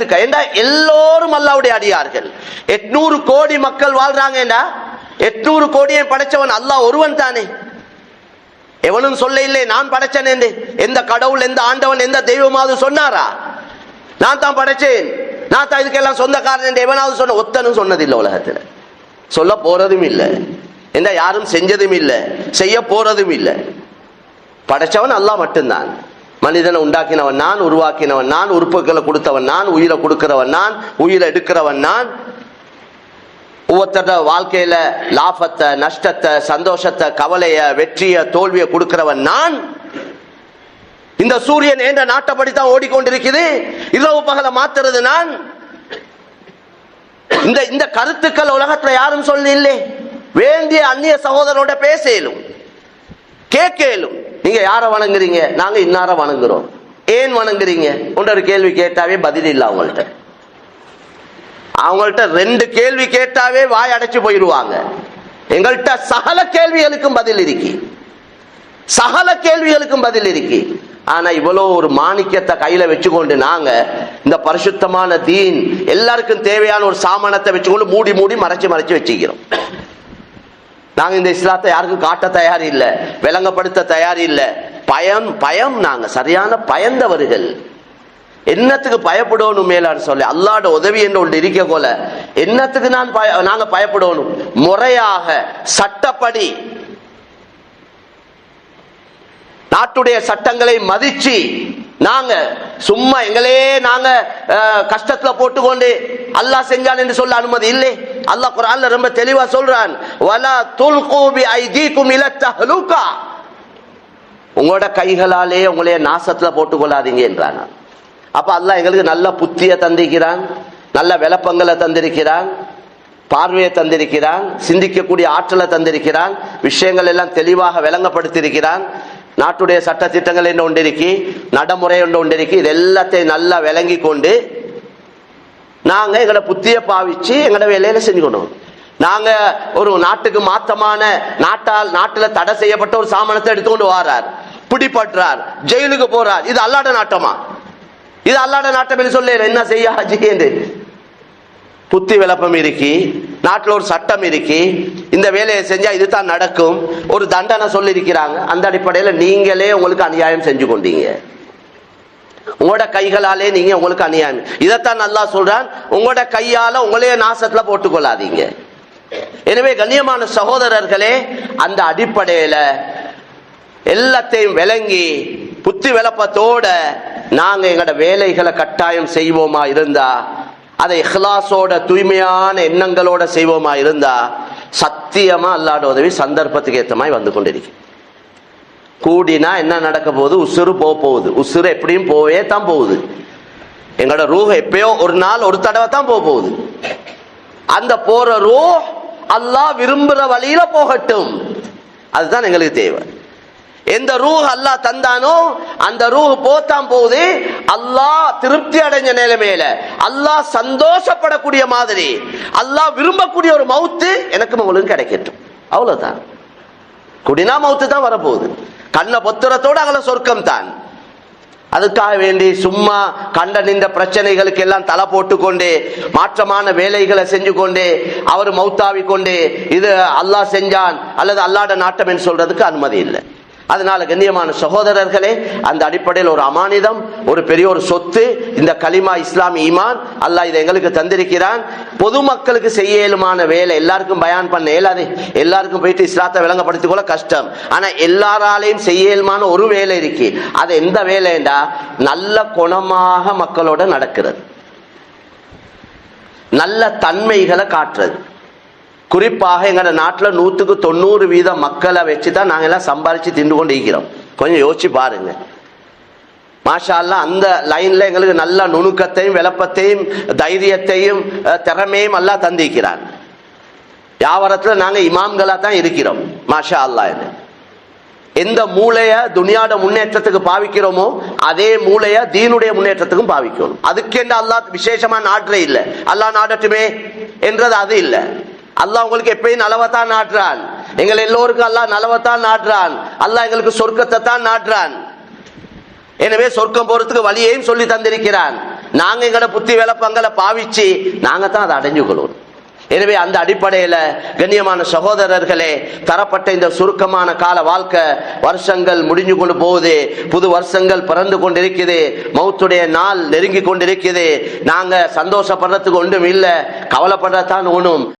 ஏண்டா எல்லோரும் அல்லாவுடைய அடியார்கள். எட்நூறு கோடி மக்கள் வாழ்றாங்கடா எட்நூறு கோடியை படைச்சவன் அல்லாஹ் ஒருவன் தானே. எவனும் சொல்ல இல்லை நான் படைச்சேன் என்று. எந்த கடவுள் எந்த ஆண்டவன் எந்த தெய்வமாவது சொன்னாரா? நான் தான் படைச்சேன். நான் தான் இதுக்கெல்லாம் சொந்தக்காரன் என்று எவனாவது சொன்ன ஒத்தனும் சொன்னதில்லை உலகத்துல. சொல்ல போறதும் இல்லை. எந்த யாரும் செஞ்சதும் இல்லை. செய்ய போறதும் இல்லை. படைச்சவன் அல்லாஹ் மட்டும்தான். மனிதனை உண்டாக்கினவன் நான் உருவாக்கினவன் நான் உறுப்புகளை கொடுத்தவன் நான் உயிரை கொடுக்கிறவன் நான் உயிரை எடுக்கிறவன் நான். ஒவ்வொருத்தர வாழ்க்கையில லாபத்தை நஷ்டத்தை சந்தோஷத்தை கவலைய வெற்றிய தோல்வியை கொடுக்கிறவன் நான். இந்த சூரியன் என்ற நாட்டப்படி தான் ஓடிக்கொண்டிருக்குது. இரவு பகல மாத்துறது நான். இந்த இந்த கருத்துக்கள் உலகத்துல யாரும் சொல்லி இல்லை வேண்டிய அந்நிய சகோதரோட பேசலும் கேட்கலும். நீங்க யாரை வணங்குறீங்க? நாங்க இன்னார வணங்குறோம். ஏன் வணங்குறீங்க? என்ற ஒரு கேள்வி கேட்டாவே பதில் இல்லை அவங்கள்ட்ட. அவங்கள்ட்ட ரெண்டு கேள்வி கேட்டாவே வாய் அடைச்சு போயிடுவாங்க. எங்கள்கிட்ட சகல கேள்விகளுக்கும் பதில் இருக்கு. சகல கேள்விகளுக்கும் பதில் இருக்கு. ஆனா இவ்வளோ ஒரு மாணிக்கத்தை கையில வச்சுக்கொண்டு நாங்க இந்த பரிசுத்தமான தீன் எல்லாருக்கும் தேவையான ஒரு சாமானத்தை வச்சுக்கொண்டு மூடி மூடி மறைச்சு மறைச்சு வச்சுக்கிறோம். நாங்க இந்த இஸ்லாத்தை யாருக்கும் காட்ட தயார் இல்ல விளங்கப்படுத்த தயார் இல்ல பயம் பயம் நாங்க சரியான பயந்தவர்கள். என்னத்துக்கு பயப்படணும் மேலான்னு சொல்லி அல்லாட உதவி என்று ஒன்று இருக்க போல என்னத்துக்கு நான் பய- நாங்க பயப்படணும்? முறையாக சட்டப்படி. நாட்டுடைய சட்டங்களை மதிச்சு நாங்க சும்மா எங்களே நாங்க கஷ்டத்துல போட்டுக்கொண்டு அல்லாஹ் செஞ்சான் என்று சொல்ல அனுமதி இல்லை. அல்லாஹ் குர்ஆன்ல ரொம்ப தெளிவா சொல்றான் வலா துல்கு பி ஐதீக்கும் இல தஹலுகா. உங்களோட கைகளாலே உங்களைய நாசத்துல போட்டுக்கொள்ளாதீங்க என்றான். அப்ப அல்லாஹ் எங்களுக்கு நல்ல புத்திய தந்திருக்கிறான் நல்ல விளப்பங்களை தந்திருக்கிறான் பார்வையை தந்திருக்கிறான் சிந்திக்கக்கூடிய ஆற்றலை தந்திருக்கிறான் விஷயங்கள் எல்லாம் தெளிவாக விளங்கப்படுத்தியிருக்கிறான். நாட்டுடைய சட்ட திட்டங்கள் என்ன ஒன்று நடைமுறை ஒன்று ஒன்று இது எல்லாத்தையும் நல்லா விளங்கி கொண்டு நாங்க எங்களோட புத்திய பாவிச்சு எங்களோட வேலையில செஞ்சுக்கணும். நாங்க ஒரு நாட்டுக்கு மாத்தமான நாட்டால் நாட்டுல தடை செய்யப்பட்ட ஒரு சாமானத்தை எடுத்துக்கொண்டு வாரார். பிடிபடுறார். ஜெயிலுக்கு போறார். இது அல்லாட நாட்டமா? இது அல்லாட நாட்டம் என்று சொல்ல என்ன செய்ய ஹஜி என்று. புத்தி விளப்பம் இருக்கி நாட்டில் ஒரு சட்டம் இருக்கி இந்த வேலையை செஞ்சா இதுதான் நடக்கும். ஒரு தண்டனை சொல்லியிருக்கிறாங்க. அந்த அடிப்படையில் நீங்களே உங்களுக்கு அநியாயம் செஞ்சு கொண்டீங்க. உங்களோட கைகளாலே நீங்க உங்களுக்கு அநியாயம். இதைத்தான் நல்லா சொல்றான் உங்களோட கையால உங்களையே நாசத்துல போட்டுக்கொள்ளாதீங்க. எனவே கண்ணியமான சகோதரர்களே அந்த அடிப்படையில எல்லாத்தையும் விளங்கி புத்தி விளப்பத்தோட நாங்க எங்களோட வேலைகளை கட்டாயம் செய்வோமா இருந்தா அதை இஹ்லாஸோட தூய்மையான எண்ணங்களோட செய்வோமா இருந்தா சத்தியமா அல்லாட உதவி சந்தர்ப்பத்துக்கு ஏற்ற மாதிரி வந்து கொண்டிருக்கு கூடினா என்ன நடக்க போகுது? உசுறு போக போகுது. உசுறு எப்படியும் போவே தான் போகுது. எங்களோட ரூஹ் எப்பயோ ஒரு நாள் ஒரு தடவை தான் போக போகுது. அந்த போற ரூஹ் அல்லாஹ் விரும்புற வழியில போகட்டும். அதுதான் எங்களுக்கு தேவை. எந்த ரூஹ் அல்லாஹ் தந்தானோ அந்த ரூஹ் போத்தான் போகுது. அல்லாஹ் திருப்தி அடைஞ்ச நிலைமையில. அல்லாஹ் சந்தோஷப்படக்கூடிய மாதிரி. அல்லாஹ் விரும்பக்கூடிய ஒரு மவுத்து எனக்கும் உங்களுக்கு கிடைக்கட்டும். அவ்வளவுதான். குடினா மவுத்து தான் வரப்போகுது. கண்ண பொத்துறத்தோட அகல சொர்க்கம் தான். அதுக்காக வேண்டி சும்மா கண்ட நின்ற பிரச்சனைகளுக்கு எல்லாம் தலை போட்டுக்கொண்டு மாற்றமான வேலைகளை செஞ்சு கொண்டு அவர் மௌத்தாவி கொண்டு இது அல்லாஹ் செஞ்சான் அல்லது அல்லாட நாட்டம் என்று சொல்றதுக்கு அனுமதி இல்லை. அதனால கண்ணியமான சகோதரர்களே அந்த அடிப்படையில் ஒரு அமானிதம் ஒரு பெரிய ஒரு சொத்து இந்த கலிமா இஸ்லாம் ஈமான் அல்லாஹ் இதை எங்களுக்கு தந்திருக்கிறான். பொதுமக்களுக்கு செய்ய இயலுமான வேலை எல்லாருக்கும் பயான் பண்ண இயலாது. எல்லாருக்கும் போயிட்டு இஸ்லாத்தை விளங்கப்படுத்திக் கொள்ள கஷ்டம். ஆனா எல்லாராலையும் செய்ய இயலுமான ஒரு வேலை இருக்கு. அது எந்த வேலைண்டா? நல்ல குணமாக மக்களோட நடக்கிறது. நல்ல தன்மைகளை காட்டுறது. குறிப்பாக எங்களோட நாட்டில் நூற்றுக்கு தொண்ணூறு வீத மக்களை வச்சு தான் நாங்கள் எல்லாம் சம்பாரித்து தின்று கொண்டு இருக்கிறோம் கொஞ்சம் யோசிச்சு பாருங்க. மாஷால்லாம் அந்த லைனில் எங்களுக்கு நல்ல நுணுக்கத்தையும் விளப்பத்தையும் தைரியத்தையும் திறமையும் எல்லாம் தந்திருக்கிறான் வியாபாரத்தில் நாங்கள் இமாம்களாக தான் இருக்கிறோம் மாஷா அல்லாஹ் இது. எந்த மூளையை துனியாட முன்னேற்றத்துக்கு பாவிக்கிறோமோ அதே மூளைய தீனுடைய முன்னேற்றத்துக்கும் பாவிக்கணும். அதுக்கென்று அல்லாஹ் விசேஷமா நாடுறே இல்லை. அல்லாஹ் நாடட்டுமே என்றது அது இல்லை. அல்லாஹ் உங்களுக்கு எப்பயும் நலவத்தான் நாட்டுறான். எங்கள் எல்லோருக்கும் அல்லாஹ் நலவத்தான் நாட்டுறான். அல்லாஹ் எங்களுக்கு சொர்க்கத்தை தான் நாட்டுறான். எனவே சொர்க்கம் போறதுக்கு வழியையும் சொல்லி தந்திருக்கிறான். நாங்க எங்களை புத்தி விளப்பங்களை பாவிச்சு நாங்க தான் அதை அடைஞ்சு கொள்வோம் எனவே அந்த அடிப்படையில கண்ணியமான சகோதரர்களே தரப்பட்ட இந்த சுருக்கமான கால வாழ்க்கை வருஷங்கள் முடிஞ்சு கொண்டு போகுது. புது வருஷங்கள் பிறந்து கொண்டிருக்குது. மௌத்துடைய நாள் நெருங்கி கொண்டிருக்குது. நாங்க சந்தோஷப்படுறதுக்கு ஒன்றும் இல்லை. கவலைப்படுறதான் ஒன்றும்